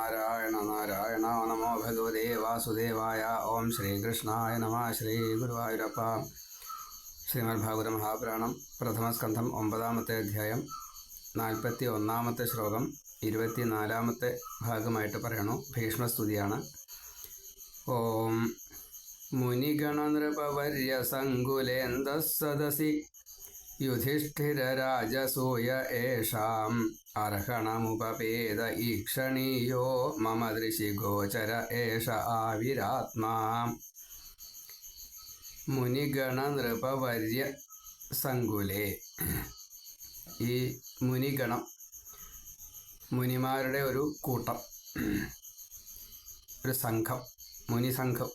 നാരായണ നാരായണ നമോ ഭഗവതേ വാസുദേവായ ഓം ശ്രീകൃഷ്ണായ നമ ശ്രീ ഗുരുവായൂരപ്പ ശ്രീമദ്ഭാഗവത മഹാപുരാണം പ്രഥമസ്കന്ധം ഒമ്പതാമത്തെ അധ്യായം നാൽപ്പത്തി ഒന്നാമത്തെ ശ്ലോകം ഇരുപത്തിനാലാമത്തെ ഭാഗമായിട്ട് പറയണു. ഭീഷ്മസ്തുതിയാണ്. ഓം മുനിഗണനൃപവർയ സങ്കുലേന്ദ ഏഷാം. അർഹണമുപേത ഈക്ഷണീയോ മമ ദൃശി ഗോചര ഏഷ ആവിരാത്മാ. മുനിഗണ നൃപവർയ സങ്കുലേ. ഈ മുനിഗണം മുനിമാരുടെ ഒരു കൂട്ടം. ഒരു സംഘം മുനിസംഘം.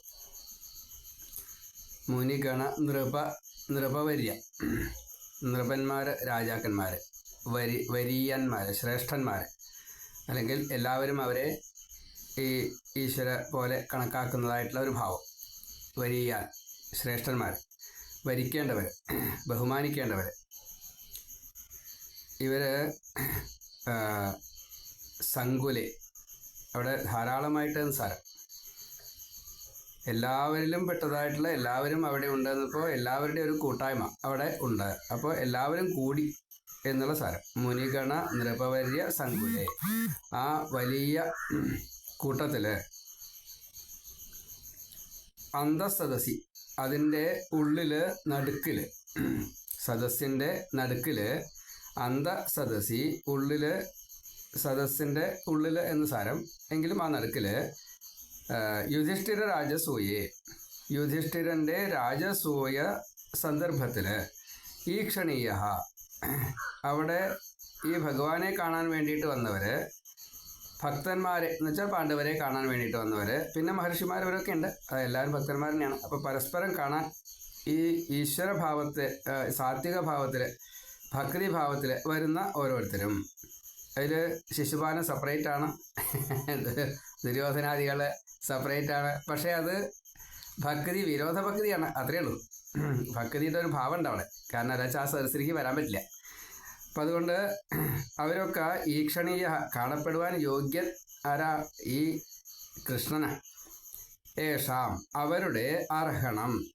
മുനിഗണ നൃപ നൃപവര്യ. നൃപന്മാർ രാജാക്കന്മാർ വരി വരീയന്മാർ ശ്രേഷ്ഠന്മാർ അല്ലെങ്കിൽ എല്ലാവരും അവരെ ഈ ഈശ്വര പോലെ കണക്കാക്കുന്നതായിട്ടുള്ള ഒരു ഭാവം. വരിയാൻ ശ്രേഷ്ഠന്മാർ വരിക്കേണ്ടവർ ബഹുമാനിക്കേണ്ടവർ ഇവർ സങ്കുലെ. അവിടെ ധാരാളമായിട്ട് സാരം. എല്ലാവരിലും പെട്ടതായിട്ടുള്ള എല്ലാവരും അവിടെ ഉണ്ടെന്നപ്പോൾ എല്ലാവരുടെയും ഒരു കൂട്ടായ്മ അവിടെ ഉണ്ട്. അപ്പോൾ എല്ലാവരും കൂടി എന്നുള്ള സാരം. മുനിഗണ നൃപവര്യ സങ്കുലെ ആ വലിയ കൂട്ടത്തിൽ അന്തസദസി അതിന്റെ ഉള്ളിൽ നടുക്കിൽ സദസ്സിന്റെ നടുക്കിൽ അന്തസദസി ഉള്ളിൽ സദസ്സിന്റെ ഉള്ളിൽ എന്ന് സാരം. എങ്കിലും ആ നടുക്കിൽ യുധിഷ്ഠിര രാജസൂയെ. യുധിഷ്ഠിരന്റെ രാജസൂയ സന്ദർഭത്തിൽ ഈക്ഷണീയ അവിടെ ഈ ഭഗവാനെ കാണാൻ വേണ്ടിയിട്ട് വന്നവർ ഭക്തന്മാരെ എന്ന് വെച്ചാൽ പാണ്ഡവരെ കാണാൻ വേണ്ടിയിട്ട് വന്നവർ പിന്നെ മഹർഷിമാർ ഇവരൊക്കെ ഉണ്ട്. എല്ലാവരും ഭക്തന്മാർ തന്നെയാണ്. അപ്പോൾ പരസ്പരം കാണാൻ ഈ ഈശ്വരഭാവത്തെ സാത്വിക ഭാവത്തിൽ ഭക്തി ഭാവത്തിൽ വരുന്ന ഓരോരുത്തരും. അതിൽ ശിശുപാലം സെപ്പറേറ്റ് ആണ്. ദുര്യോധനാദികൾ സെപ്പറേറ്റ് ആണ്. പക്ഷേ അത് ഭക്തി വിരോധ ഭക്തിയാണ്. അത്രയേ ഉള്ളൂ. ഭക്തിയുടെ ഒരു ഭാവം ഉണ്ട് അവിടെ. കാരണം അല്ലാച്ച ആ സദസ്സിലേക്ക് വരാൻ പറ്റില്ല. അപ്പം അതുകൊണ്ട് അവരൊക്കെ ഈക്ഷണീയ കാണപ്പെടുവാൻ യോഗ്യൻ ആരാ? ഈ കൃഷ്ണന. ഏഷാം. അവരുടെ അർഹണം.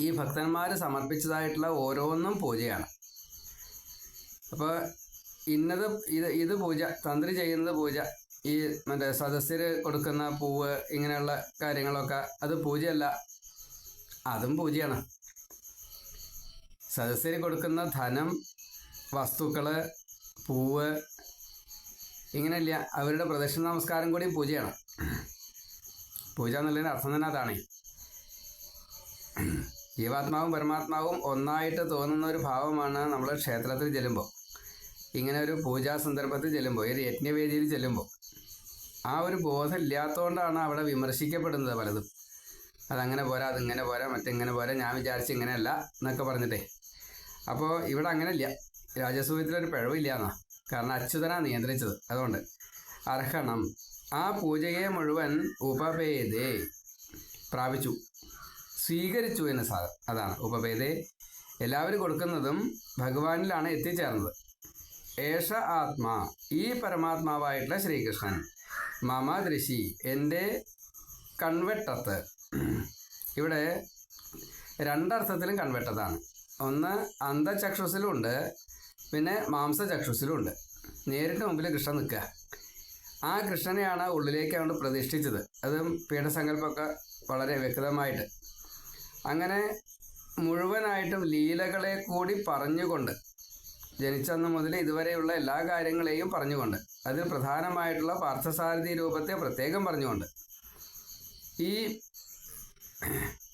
ഈ ഭക്തന്മാർ സമർപ്പിച്ചതായിട്ടുള്ള ഓരോന്നും പൂജയാണ്. അപ്പോൾ ഇന്നത് ഇത് ഇത് പൂജ തന്ത്രി ചെയ്യുന്നത് പൂജ ഈ മറ്റേ സദസ്യർ കൊടുക്കുന്ന പൂവ് ഇങ്ങനെയുള്ള കാര്യങ്ങളൊക്കെ അത് പൂജയല്ല. അതും പൂജയാണ്. സദസ്യർ കൊടുക്കുന്ന ധനം വസ്തുക്കൾ പൂവ് ഇങ്ങനെയല്ല അവരുടെ പ്രദക്ഷിണ നമസ്കാരം കൂടി പൂജയാണ്. പൂജ എന്നുള്ളതിന്റെ അർത്ഥം തന്നെ അതാണ്. ജീവാത്മാവും പരമാത്മാവും ഒന്നായിട്ട് തോന്നുന്ന ഒരു ഭാവമാണ് നമ്മൾ ക്ഷേത്രത്തിൽ ചെല്ലുമ്പോൾ ഇങ്ങനെ ഒരു പൂജാ സന്ദർഭത്തിൽ ചെല്ലുമ്പോൾ ഒരു യജ്ഞവേദിയിൽ ചെല്ലുമ്പോൾ ആ ഒരു ബോധം ഇല്ലാത്തതുകൊണ്ടാണ് അവിടെ വിമർശിക്കപ്പെടുന്നത് പലതും. അതങ്ങനെ പോരാ അതിങ്ങനെ പോരാ മറ്റിങ്ങനെ പോരാ ഞാൻ വിചാരിച്ച് ഇങ്ങനെയല്ല എന്നൊക്കെ പറഞ്ഞിട്ടേ. അപ്പോൾ ഇവിടെ അങ്ങനെ ഇല്ല രാജസൂയത്തിലൊരു പിഴവില്ല എന്നാ കാരണം അച്യുതനാണ് നിയന്ത്രിച്ചത്. അതുകൊണ്ട് അർഹണം. ആ പൂജയെ മുഴുവൻ ഉപഭേദേ പ്രാപിച്ചു. സ്വീകരിച്ചു എന്ന സാധനം അതാണ്. ഉപഭേദേ എല്ലാവരും കൊടുക്കുന്നതും ഭഗവാനിലാണ് എത്തിച്ചേർന്നത്. ഏഷ ആത്മാ ഈ പരമാത്മാവായിട്ടുള്ള ശ്രീകൃഷ്ണൻ. മമ ദൃശി എന്റെ കൺവെട്ടത്ത്. ഇവിടെ രണ്ടർത്ഥത്തിലും കൺവെട്ടതാണ്. ഒന്ന് അന്ധചക്ഷുസിലുണ്ട് പിന്നെ മാംസചക്ഷുസിലുണ്ട് നേരിട്ട് മുമ്പിൽ കൃഷ്ണൻ നിൽക്കുക. ആ കൃഷ്ണനെയാണ് ഉള്ളിലേക്ക് അവൻ പ്രതിഷ്ഠിച്ചത്. അതും പീഠസങ്കല്പമൊക്കെ വളരെ വ്യക്തമായിട്ട്. അങ്ങനെ മുഴുവനായിട്ടും ലീലകളെ കൂടി പറഞ്ഞുകൊണ്ട് ജനിച്ചന്ന് മുതൽ ഇതുവരെയുള്ള എല്ലാ കാര്യങ്ങളെയും പറഞ്ഞുകൊണ്ട് അതിൽ പ്രധാനമായിട്ടുള്ള പാർത്ഥസാരഥി രൂപത്തെ പ്രത്യേകം പറഞ്ഞുകൊണ്ട്. ഈ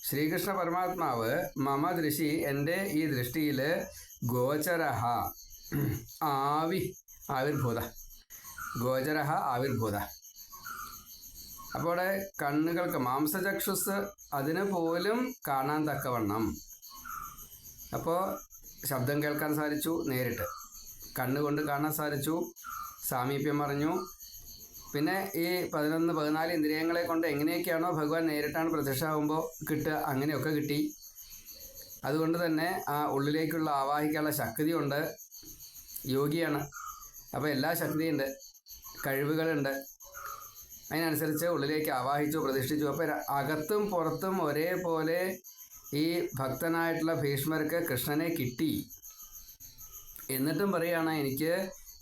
ശ്രീകൃഷ്ണ പരമാത്മാവ് മമ ദൃശി എന്റെ ഈ ദൃഷ്ടിയിൽ ഗോചരഹ ആവി ആവിർഭൂത. ഗോചരഹ ആവിർഭൂത. അപ്പോൾ കണ്ണുകൾക്ക് മാംസചക്ഷുസ് അതിന് പോലും കാണാൻ തക്കവണ്ണം. അപ്പോൾ ശബ്ദം കേൾക്കാൻ സാധിച്ചു നേരിട്ട്. കണ്ണുകൊണ്ട് കാണാൻ സാധിച്ചു സാമീപ്യം അറിഞ്ഞു. പിന്നെ ഈ പതിനൊന്ന് പതിനാല് ഇന്ദ്രിയങ്ങളെ കൊണ്ട് എങ്ങനെയൊക്കെയാണോ ഭഗവാൻ നേരിട്ടാണ് പ്രത്യക്ഷമാകുമ്പോൾ കിട്ടുക അങ്ങനെയൊക്കെ കിട്ടി. അതുകൊണ്ട് തന്നെ ആ ഉള്ളിലേക്കുള്ള ആവാഹിക്കാനുള്ള ശക്തിയുണ്ട്. യോഗിയാണ്. അപ്പോൾ എല്ലാ ശക്തിയുണ്ട്. കഴിവുകളുണ്ട്. അതിനനുസരിച്ച് ഉള്ളിലേക്ക് ആവാഹിച്ചു പ്രതിഷ്ഠിച്ചു. അപ്പോൾ അകത്തും പുറത്തും ഒരേപോലെ ഈ ഭക്തനായിട്ടുള്ള ഭീഷ്മർക്ക് കൃഷ്ണനെ കിട്ടി. എന്നിട്ടും പറയുകയാണ് എനിക്ക്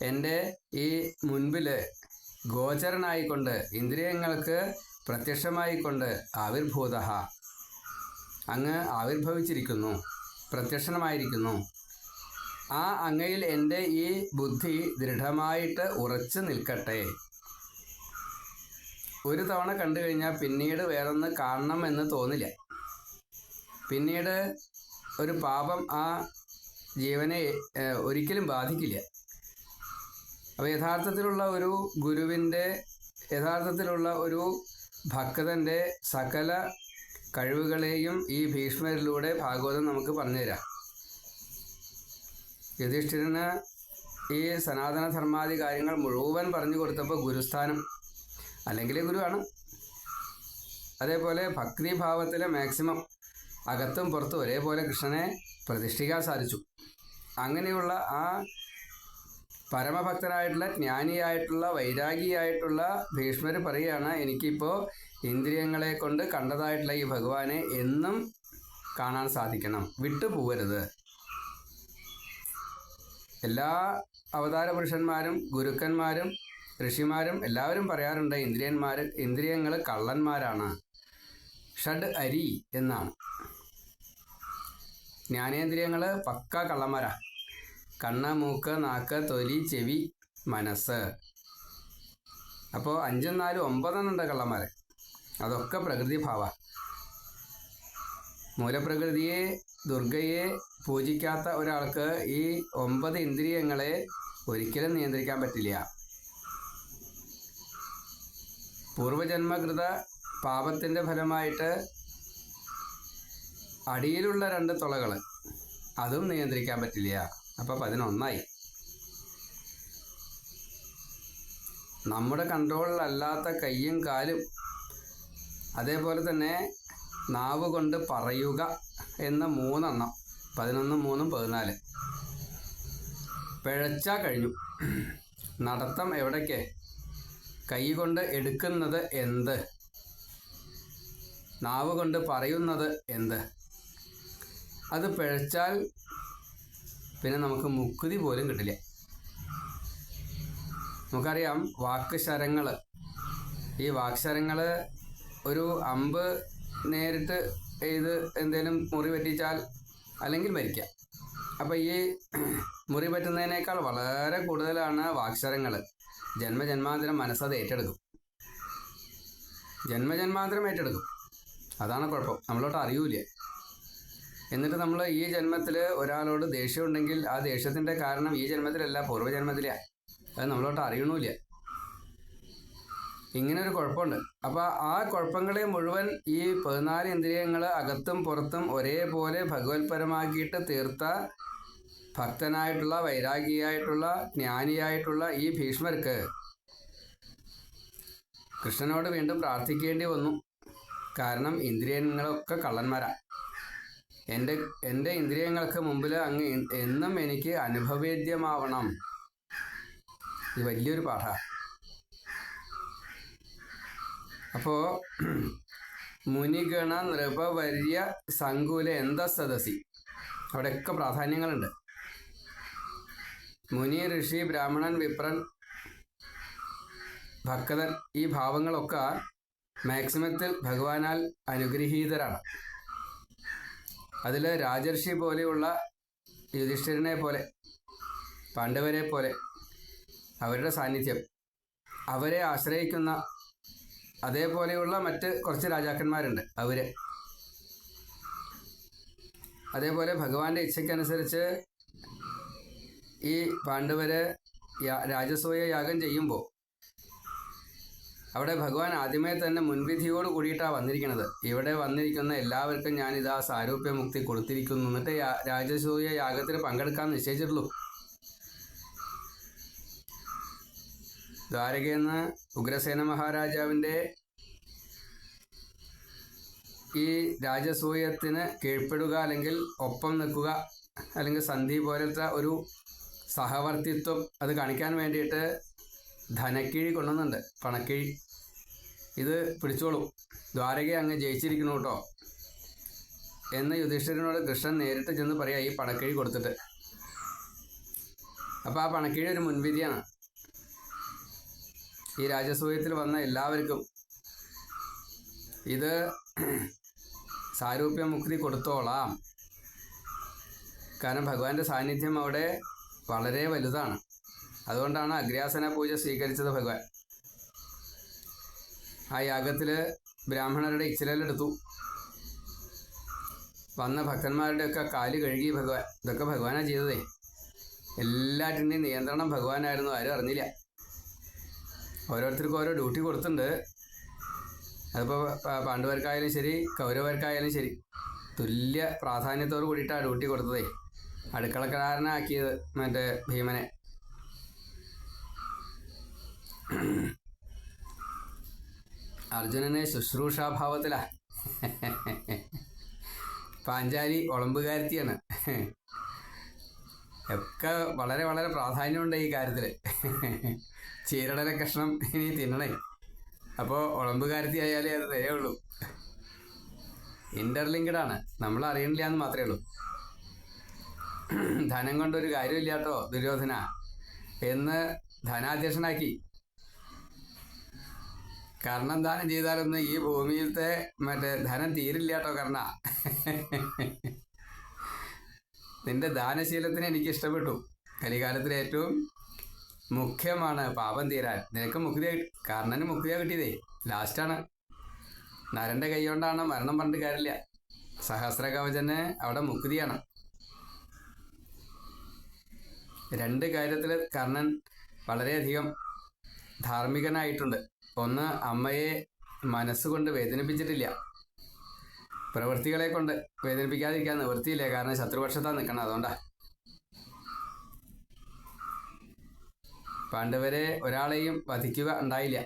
എന്റെ ഈ മുൻപിൽ ഗോചരനായിക്കൊണ്ട് ഇന്ദ്രിയങ്ങൾക്ക് പ്രത്യക്ഷമായിക്കൊണ്ട് ആവിർഭൂത അങ്ങ് ആവിർഭവിച്ചിരിക്കുന്നു പ്രത്യക്ഷമായിരിക്കുന്നു ആ അങ്ങയിൽ എന്റെ ഈ ബുദ്ധി ദൃഢമായിട്ട് ഉറച്ചു നിൽക്കട്ടെ. ഒരു തവണ കണ്ടു കഴിഞ്ഞാൽ പിന്നീട് വേറൊന്ന് കാണണം എന്ന് തോന്നില്ല. പിന്നീട് ഒരു പാപം ആ ജീവനെ ഒരിക്കലും ബാധിക്കില്ല. അപ്പോൾ യഥാർത്ഥത്തിലുള്ള ഒരു ഗുരുവിന്റെ യഥാർത്ഥത്തിലുള്ള ഒരു ഭക്തന്റെ സകല കഴിവുകളെയും ഈ ഭീഷ്മരിലൂടെ ഭാഗവതം നമുക്ക് പറഞ്ഞുതരാം. യുധിഷ്ഠിരന് ഈ സനാതന ധർമാദി കാര്യങ്ങൾ മുഴുവൻ പറഞ്ഞു കൊടുത്തപ്പോൾ ഗുരുസ്ഥാനം അല്ലെങ്കിൽ ഗുരുവാണ്. അതേപോലെ ഭക്തിഭാവത്തിലെ മാക്സിമം അകത്തും പുറത്തും ഒരേപോലെ കൃഷ്ണനെ പ്രതിഷ്ഠിക്കാൻ സാധിച്ചു. അങ്ങനെയുള്ള ആ പരമഭക്തനായിട്ടുള്ള ജ്ഞാനിയായിട്ടുള്ള വൈരാഗിയായിട്ടുള്ള ഭീഷ്മർ പറയുകയാണ് എനിക്കിപ്പോൾ ഇന്ദ്രിയങ്ങളെ കൊണ്ട് കണ്ടതായിട്ടുള്ള ഈ ഭഗവാനെ എന്നും കാണാൻ സാധിക്കണം. വിട്ടുപോകരുത്. എല്ലാ അവതാര പുരുഷന്മാരും ഗുരുക്കന്മാരും ഋഷിമാരും എല്ലാവരും പറയാറുണ്ട് ഇന്ദ്രിയന്മാർ ഇന്ദ്രിയങ്ങൾ കള്ളന്മാരാണ്. ഷഡ് അരി എന്നാണ്. ജ്ഞാനേന്ദ്രിയങ്ങൾ പക്ക കള്ളന്മാരാ. കണ്ണ് മൂക്ക് നാക്ക് തൊലി ചെവി മനസ്സ്. അപ്പോൾ അഞ്ചും നാലും ഒമ്പതെണ്ണുണ്ട് കള്ളന്മാരെ. അതൊക്കെ പ്രകൃതി ഭാവ. മൂലപ്രകൃതിയെ ദുർഗയെ പൂജിക്കാത്ത ഒരാൾക്ക് ഈ ഒമ്പത് ഇന്ദ്രിയങ്ങളെ ഒരിക്കലും നിയന്ത്രിക്കാൻ പറ്റില്ല. പൂർവജന്മകൃത പാപത്തിന്റെ ഫലമായിട്ട് അടിയിലുള്ള രണ്ട് തുളകൾ അതും നിയന്ത്രിക്കാൻ പറ്റില്ല. അപ്പോൾ പതിനൊന്നായി. നമ്മുടെ കൺട്രോളിലല്ലാത്ത കയ്യും കാലും അതേപോലെ തന്നെ നാവ് കൊണ്ട് പറയുക എന്ന മൂന്നെണ്ണം. പതിനൊന്നും മൂന്നും പതിനാല്. പിഴച്ചാൽ കഴിഞ്ഞു. നടത്തം എവിടേക്ക്? കൈ കൊണ്ട് എടുക്കുന്നത് എന്ത്? നാവ് കൊണ്ട് പറയുന്നത് എന്ത്? അത് പിഴച്ചാൽ പിന്നെ നമുക്ക് മുക്കുതി പോലും കിട്ടില്ല. നമുക്കറിയാം വാക്ശരങ്ങൾ ഈ വാക്ശരങ്ങൾ ഒരു അമ്പ് നേരിട്ട് ഇത് എന്തേലും മുറി പറ്റിച്ചാൽ അല്ലെങ്കിൽ മരിക്കാം. അപ്പോൾ ഈ മുറി പറ്റുന്നതിനേക്കാൾ വളരെ കൂടുതലാണ് വാക്ശരങ്ങൾ ജന്മജന്മാന്തരം മനസ്സത് ഏറ്റെടുക്കും. ജന്മജന്മാന്തരം ഏറ്റെടുക്കും. അതാണ് കുഴപ്പം. നമ്മളോട്ട് അറിയൂല എന്നിട്ട് നമ്മൾ ഈ ജന്മത്തിൽ ഒരാളോട് ദേഷ്യം ഉണ്ടെങ്കിൽ ആ ദേഷ്യത്തിന്റെ കാരണം ഈ ജന്മത്തിലല്ല പൂർവജന്മത്തിലാണ് അത് നമ്മളോട്ട് അറിയണമില്ല ഇങ്ങനെ ഒരു കുഴപ്പമുണ്ട്. അപ്പോൾ ആ കുഴപ്പങ്ങളെ മുഴുവൻ ഈ പതിനാല് ഇന്ദ്രിയങ്ങൾ അകത്തും പുറത്തും ഒരേപോലെ ഭഗവത്പരമാക്കിയിട്ട് തീർത്ത ഭക്തനായിട്ടുള്ള വൈരാഗിയായിട്ടുള്ള ജ്ഞാനിയായിട്ടുള്ള ഈ ഭീഷ്മർക്ക് കൃഷ്ണനോട് വീണ്ടും പ്രാർത്ഥിക്കേണ്ടി വന്നു. കാരണം ഇന്ദ്രിയങ്ങളൊക്കെ കള്ളന്മാരാ. എന്റെ എന്റെ ഇന്ദ്രിയങ്ങൾക്ക് മുമ്പിൽ അങ്ങ് എന്നും എനിക്ക് അനുഭവേദ്യമാവണം. ഇത് വലിയൊരു പാഠ. അപ്പോ മുനിഗണ നൃപവര്യ സങ്കുല എന്ത സദസി അവിടെയൊക്കെ പ്രാധാന്യങ്ങളുണ്ട്. മുനി ഋഷി ബ്രാഹ്മണൻ വിപ്രൻ ഭക്തൻ ഈ ഭാവങ്ങളൊക്കെ മാക്സിമത്തിൽ ഭഗവാനാൽ അനുഗ്രഹീതരാണ്. അതിൽ രാജർഷി പോലെയുള്ള യുധിഷ്ഠിരനെ പോലെ പാണ്ഡവരെ പോലെ അവരുടെ സാന്നിധ്യം അവരെ ആശ്രയിക്കുന്ന അതേപോലെയുള്ള മറ്റ് കുറച്ച് രാജാക്കന്മാരുണ്ട് അവർ. അതേപോലെ ഭഗവാന്റെ ഇച്ഛയ്ക്കനുസരിച്ച് ഈ പാണ്ഡവര് രാജസൂയ യാഗം ചെയ്യുമ്പോൾ അവിടെ ഭഗവാൻ ആദ്യമേ തന്നെ മുൻവിധിയോട് കൂടിയിട്ടാണ് വന്നിരിക്കുന്നത്. ഇവിടെ വന്നിരിക്കുന്ന എല്ലാവർക്കും ഞാൻ ഇതാ സാരൂപ്യ മുക്തി കൊടുത്തിരിക്കുന്നു. എന്നിട്ട് രാജസൂയ യാഗത്തിൽ പങ്കെടുക്കാൻ നിശ്ചയിച്ചിട്ടുള്ളൂ. ദ്വാരകയെന്ന് ഉഗ്രസേന മഹാരാജാവിന്റെ ഈ രാജസൂയത്തിന് കീഴ്പ്പെടുക അല്ലെങ്കിൽ ഒപ്പം നിൽക്കുക അല്ലെങ്കിൽ സന്ധി പോലത്തെ ഒരു സഹവർത്തിത്വം അത് കാണിക്കാൻ വേണ്ടിയിട്ട് ധനക്കിഴി കൊണ്ടുവന്നുണ്ട് പണക്കിഴി. ഇത് പിടിച്ചോളൂ. ദ്വാരകയെ അങ്ങ് ജയിച്ചിരിക്കുന്നു കേട്ടോ. എന്ന് യുധിഷ്ഠിരനോട് കൃഷ്ണൻ നേരിട്ട് ചെന്ന് പറയാ ഈ പണക്കിഴി കൊടുത്തിട്ട്. അപ്പോൾ ആ പണക്കിഴി ഒരു മുൻവിധിയാണ്. ഈ രാജസൂയത്തിൽ വന്ന എല്ലാവർക്കും ഇത് സാരൂപ്യ മുക്തി കൊടുത്തോളാം. കാരണം ഭഗവാന്റെ സാന്നിധ്യം അവിടെ വളരെ വലുതാണ്. അതുകൊണ്ടാണ് അഗ്രാസന പൂജ സ്വീകരിച്ചത് ഭഗവാൻ. ആ യാഗത്തിൽ ബ്രാഹ്മണരുടെ ഇച്ചിലെടുത്തു വന്ന ഭക്തന്മാരുടെയൊക്കെ കാൽ കഴുകി ഭഗവാൻ ഇതൊക്കെ ഭഗവാനാണ് ചെയ്തതേ. എല്ലാറ്റിന്റെയും നിയന്ത്രണം ഭഗവാനായിരുന്നു ആരും അറിഞ്ഞില്ല. ഓരോരുത്തർക്കും ഓരോ ഡ്യൂട്ടി കൊടുത്തിട്ടുണ്ട്. അതിപ്പോൾ പാണ്ഡവർക്കായാലും ശരി കൗരവർക്കായാലും ശരി തുല്യ പ്രാധാന്യത്തോട് കൂടിയിട്ടാണ് ഡ്യൂട്ടി കൊടുത്തതേ. അടുക്കളക്കാരനാക്കിയത് മറ്റേ ഭീമനെ. അർജുനനെ ശുശ്രൂഷാഭാവത്തിലാ പാഞ്ചാലി ഒളമ്പുകാരത്തിയാണ്. ഒക്കെ വളരെ വളരെ പ്രാധാന്യമുണ്ട് ഈ കാര്യത്തിൽ ചീരടന കഷ്ണം ഇനി തിന്നണേ. അപ്പോൾ ഒളമ്പുകാരത്തി ആയാലേ അത് തരേ ഇന്റർലിങ്ക്ഡ് ആണ് നമ്മൾ അറിയണില്ല എന്ന് മാത്രമേ ഉള്ളൂ. ധനം കൊണ്ടൊരു കാര്യമില്ല കേട്ടോ ദുര്യോധന. എന്ന് ധനാധ്യക്ഷനാക്കി കർണം ദാനം ചെയ്താലൊന്നും ഈ ഭൂമിയിലത്തെ മറ്റേ ധനം തീരില്ല കേട്ടോ കർണ. നിന്റെ ദാനശീലത്തിന് എനിക്ക് ഇഷ്ടപ്പെട്ടു. കലികാലത്തിൽ ഏറ്റവും മുഖ്യമാണ് പാപം തീരാൻ. നിനക്ക് മുക്തി കർണന് മുക്തിയാ കിട്ടിയതേ. ലാസ്റ്റാണ് നരന്റെ കൈ കൊണ്ടാണ് മരണം പറഞ്ഞിട്ട് കാര്യമില്ല. സഹസ്ര കവചന് അവിടെ മുക്തിയാണ്. രണ്ട് കാര്യത്തിൽ കർണൻ വളരെയധികം ധാർമ്മികനായിട്ടുണ്ട്. ഒന്ന് അമ്മയെ മനസ്സുകൊണ്ട് വേദനിപ്പിച്ചിട്ടില്ല. പ്രവൃത്തികളെ കൊണ്ട് വേദനിപ്പിക്കാതിരിക്കാൻ നിവൃത്തിയില്ല. കാരണം ശത്രുപക്ഷത്താ നിൽക്കണം അതുകൊണ്ടാ. പാണ്ഡവരെ ഒരാളെയും വധിക്കുക ഉണ്ടായില്ല.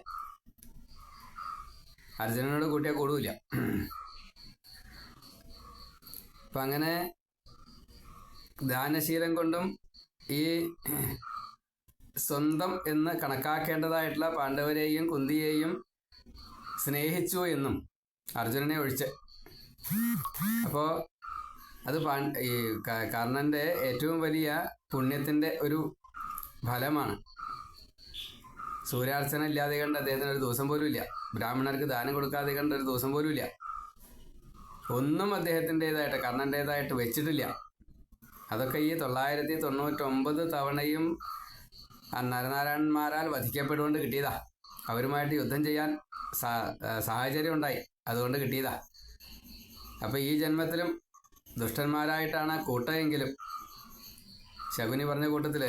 അർജുനനോട് കൂട്ടിയാൽ കൂടൂല അപ്പം അങ്ങനെ ദാനശീലം കൊണ്ടും ഈ സ്വന്തം എന്ന് കണക്കാക്കേണ്ടതായിട്ടുള്ള പാണ്ഡവരെയും കുന്തിയെയും സ്നേഹിച്ചു എന്നും അർജുനനെ ഒഴിച്ച്. അപ്പോൾ അത് പാ ഈ കർണന്റെ ഏറ്റവും വലിയ പുണ്യത്തിന്റെ ഒരു ഫലമാണ്. സൂര്യാർച്ചന ഇല്ലാതെ കണ്ട് അദ്ദേഹത്തിന് ഒരു ദിവസം പോലും ഇല്ല. ബ്രാഹ്മണർക്ക് ദാനം കൊടുക്കാതെ കണ്ട ഒരു ദിവസം പോലും ഇല്ല. ഒന്നും അദ്ദേഹത്തിന്റെതായിട്ട് കർണന്റെതായിട്ട് വെച്ചിട്ടില്ല. അതൊക്കെ ഈ തൊള്ളായിരത്തി തൊണ്ണൂറ്റൊമ്പത് തവണയും ആ നരനാരായണന്മാരാൽ വധിക്കപ്പെട്ടുകൊണ്ട് കിട്ടിയതാ. അവരുമായിട്ട് യുദ്ധം ചെയ്യാൻ സാഹചര്യം ഉണ്ടായി. അതുകൊണ്ട് കിട്ടിയതാ. അപ്പം ഈ ജന്മത്തിലും ദുഷ്ടന്മാരായിട്ടാണ് കൂട്ടമെങ്കിലും. ശകുനി പറഞ്ഞ കൂട്ടത്തിൽ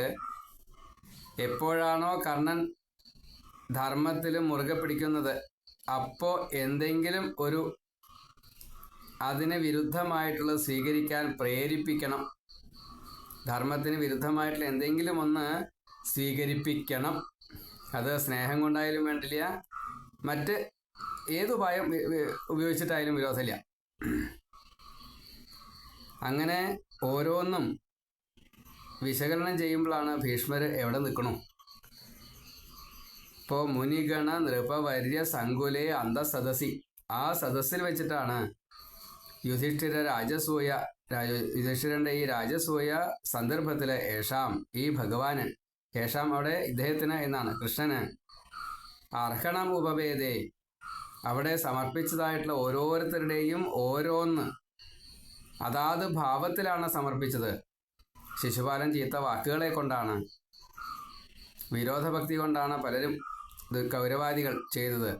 എപ്പോഴാണോ കർണൻ ധർമ്മത്തിൽ മുറുകെ പിടിക്കുന്നത് അപ്പോൾ എന്തെങ്കിലും ഒരു അതിന് വിരുദ്ധമായിട്ടുള്ളത് സ്വീകരിക്കാൻ പ്രേരിപ്പിക്കണം. ധർമ്മത്തിന് വിരുദ്ധമായിട്ടുള്ള എന്തെങ്കിലും ഒന്ന് സ്വീകരിപ്പിക്കണം. അത് സ്നേഹം കൊണ്ടായാലും വേണ്ടില്ല. മറ്റ് ഏത് ഉപായം ഉപയോഗിച്ചിട്ടായാലും വിരോധമില്ല. അങ്ങനെ ഓരോന്നും വിശകലനം ചെയ്യുമ്പോഴാണ് ഭീഷ്മർ എവിടെ നിൽക്കണു? ഇപ്പോൾ മുനിഗണ നൃപവര്യ സങ്കുലെ അന്തസദസി ആ സദസ്സിൽ വെച്ചിട്ടാണ് യുധിഷ്ഠിര രാജസൂയ രാജ- യുധിഷ്ഠിരന്റെ ഈ രാജസൂയ സന്ദർഭത്തിൽ ഏഷാം ഈ ഭഗവാന് ഏഷാം അവിടെ ഇദ്ദേഹത്തിന് എന്നാണ്? കൃഷ്ണന് അർഹണം ഉപവേദേ. അവിടെ സമർപ്പിച്ചതായിട്ടുള്ള ഓരോരുത്തരുടെയും ഓരോന്ന് അതാത് ഭാവത്തിലാണ് സമർപ്പിച്ചത്. ശിശുപാലൻ ചീത്ത വാക്കുകളെ കൊണ്ടാണ്. വിരോധഭക്തി കൊണ്ടാണ് പലരും കൗരവാദികൾ ചെയ്തത്.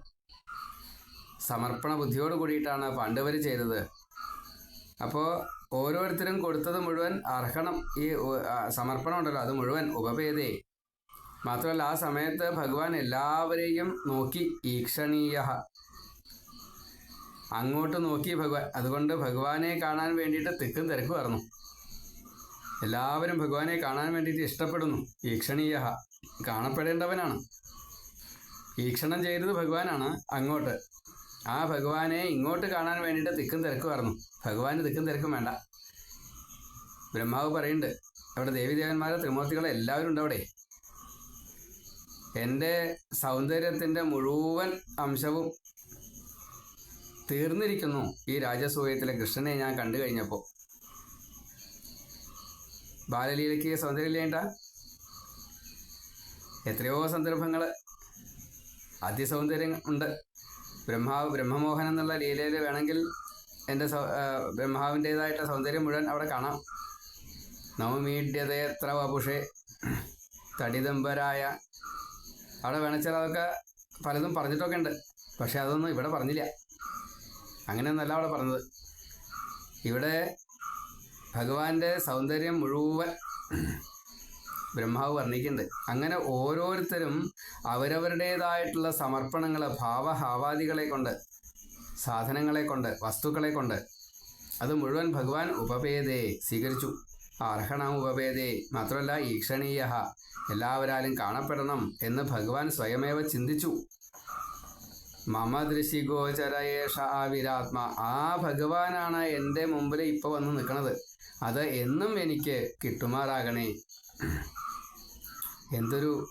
സമർപ്പണ ബുദ്ധിയോട് കൂടിയിട്ടാണ് പാണ്ഡവർ ചെയ്തത്. അപ്പോൾ ഓരോരുത്തരും കൊടുത്തത് മുഴുവൻ അർഹണം ഈ സമർപ്പണം ഉണ്ടല്ലോ അത് മുഴുവൻ ഉപഭേദേ മാത്രമല്ല ആ സമയത്ത് ഭഗവാൻ എല്ലാവരെയും നോക്കി ഈക്ഷണീയ അങ്ങോട്ട് നോക്കി ഭഗവാൻ അതുകൊണ്ട് ഭഗവാനെ കാണാൻ വേണ്ടിയിട്ട് തിക്കും തിരക്കുമായിരുന്നു എല്ലാവരും ഭഗവാനെ കാണാൻ വേണ്ടിയിട്ട് ഇഷ്ടപ്പെടുന്നു. ഈക്ഷണീയ കാണപ്പെടേണ്ടവനാണ്. ഈക്ഷണം ചെയ്തത് ഭഗവാനാണ് അങ്ങോട്ട്. ആ ഭഗവാനെ ഇങ്ങോട്ട് കാണാൻ വേണ്ടിയിട്ട് തിക്കും തിരക്കുമായിരുന്നു ഭഗവാന് തിക്കും തിരക്കും വേണ്ട. ബ്രഹ്മാവ് പറയുന്നുണ്ട് അവിടെ ദേവിദേവന്മാരെ ത്രിമൂർത്തികളെ എല്ലാവരും ഉണ്ട് അവിടെ. എന്റെ സൗന്ദര്യത്തിന്റെ മുഴുവൻ അംശവും തീർന്നിരിക്കുന്നു ഈ രാജസൂയത്തിലെ കൃഷ്ണനെ ഞാൻ കണ്ടു കഴിഞ്ഞപ്പോൾ ബാലലീലയ്ക്ക് സൗന്ദര്യമില്ലേണ്ട എത്രയോ സന്ദർഭങ്ങൾ അതിസൗന്ദര്യം ഉണ്ട്. ബ്രഹ്മാവ് ബ്രഹ്മമോഹൻ എന്നുള്ള ലീലയിൽ വേണമെങ്കിൽ എന്റെ ബ്രഹ്മാവിന്റേതായിട്ടുള്ള സൗന്ദര്യം മുഴുവൻ അവിടെ കാണാം. നവമീഡ്യതയത്ര വപുഷേ തടിദമ്പരായ അവിടെ വേണച്ചാൽ അതൊക്കെ പലതും പറഞ്ഞിട്ടൊക്കെ ഉണ്ട് പക്ഷെ അതൊന്നും ഇവിടെ പറഞ്ഞില്ല. അങ്ങനെയൊന്നല്ല അവിടെ പറഞ്ഞത്. ഇവിടെ ഭഗവാന്റെ സൗന്ദര്യം മുഴുവൻ ബ്രഹ്മാവ് വർണിക്കുന്നുണ്ട്. അങ്ങനെ ഓരോരുത്തരും അവരവരുടേതായിട്ടുള്ള സമർപ്പണങ്ങൾ ഭാവഹാവാദികളെ കൊണ്ട് സാധനങ്ങളെ കൊണ്ട് വസ്തുക്കളെ കൊണ്ട് അത് മുഴുവൻ ഭഗവാൻ ഉപഭേദയെ സ്വീകരിച്ചു. അർഹണം ഉപവേദേ മാത്രമല്ല ഈക്ഷണീയ എല്ലാവരാലും കാണപ്പെടണം എന്ന് ഭഗവാൻ സ്വയമേവ ചിന്തിച്ചു. മമ ദൃശിഗോചരയേഷ ആവിരാത്മ ആ ഭഗവാനാണ് എന്റെ മുമ്പിൽ ഇപ്പോൾ വന്ന് നിൽക്കുന്നത് അത് എന്നും എനിക്ക് കിട്ടുമാറാകണേ. എന്തൊരു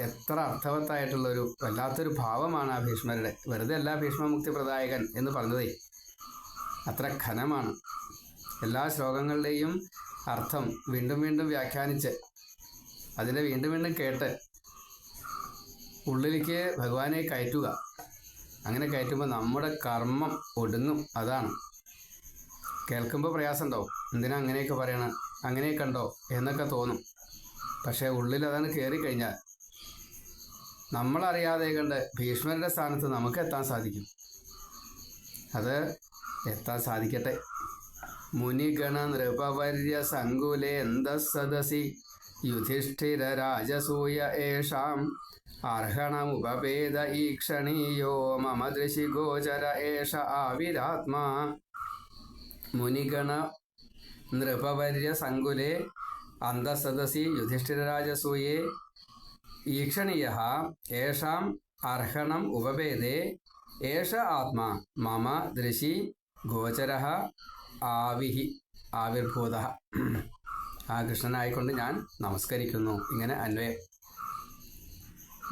എത്ര അർത്ഥവത്തായിട്ടുള്ളൊരു വല്ലാത്തൊരു ഭാവമാണ് ആ ഭീഷ്മരുടെ. വെറുതെ അല്ല ഭീഷ്മമുക്തി പ്രദായകൻ എന്ന് പറഞ്ഞതേ. അത്ര ഘനമാണ്. എല്ലാ ശ്ലോകങ്ങളുടെയും അർത്ഥം വീണ്ടും വീണ്ടും വ്യാഖ്യാനിച്ച് അതിനെ വീണ്ടും വീണ്ടും കേട്ട് ഉള്ളിലേക്ക് ഭഗവാനെ കയറ്റുക. അങ്ങനെ കയറ്റുമ്പോൾ നമ്മുടെ കർമ്മം ഒടുങ്ങും. അതാണ്. കേൾക്കുമ്പോൾ പ്രയാസം ഉണ്ടാവും എന്തിനാ അങ്ങനെയൊക്കെ പറയണം? അങ്ങനെയൊക്കെ ഉണ്ടോ എന്നൊക്കെ തോന്നും. പക്ഷേ ഉള്ളിൽ അതാണ് കയറി കഴിഞ്ഞാൽ നമ്മളറിയാതെ കണ്ട് ഭീഷ്മരുടെ സ്ഥാനത്ത് നമുക്ക് എത്താൻ സാധിക്കും. അത് എത്താൻ സാധിക്കട്ടെ. യുധിഷ്ഠിര രാജസൂയ ഏഷാം. അർഹണമുപഭേദ ഈക്ഷണീയോ മമ ദൃശി ഗോചര ഏഷ ആവിരാത്മാ. മുനിഗണ നൃപവര്യ സങ്കുലേ അന്തസദസി യുധിഷ്ഠിരരാജസൂയേ. ഈക്ഷണീയ ഏഷാം അർഹണം ഉപഭേദേ. ഏഷ ആത്മാ മമ ദൃശി ഗോചര ആവിഹി ആവിർഭൂത. ആ കൃഷ്ണനായിക്കൊണ്ട് ഞാൻ നമസ്കരിക്കുന്നു. ഇങ്ങനെ അന്വയം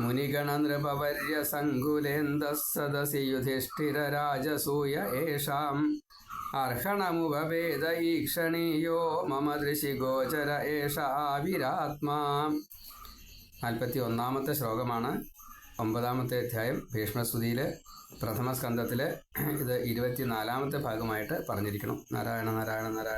മുനിഗണ നൃപവർയ സങ്കുലേന്ദ സദസി യുധിഷ്ഠിര രാജസൂയ ഏഷാം. അർഹണമുപവേദ ഈക്ഷണീയോ മമ ദൃശി ഗോചര ഏഷ ആവിരാത്മാ നാൽപ്പത്തി ഒന്നാമത്തെ ശ്ലോകമാണ് ഒമ്പതാമത്തെ അധ്യായം ഭീഷ്മസ്തുതിയിൽ പ്രഥമ സ്കന്ധത്തിൽ ഇത് ഇരുപത്തിനാലാമത്തെ ഭാഗമായിട്ട് പറഞ്ഞിരിക്കണം. നാരായണ നാരായണ നാരായണ.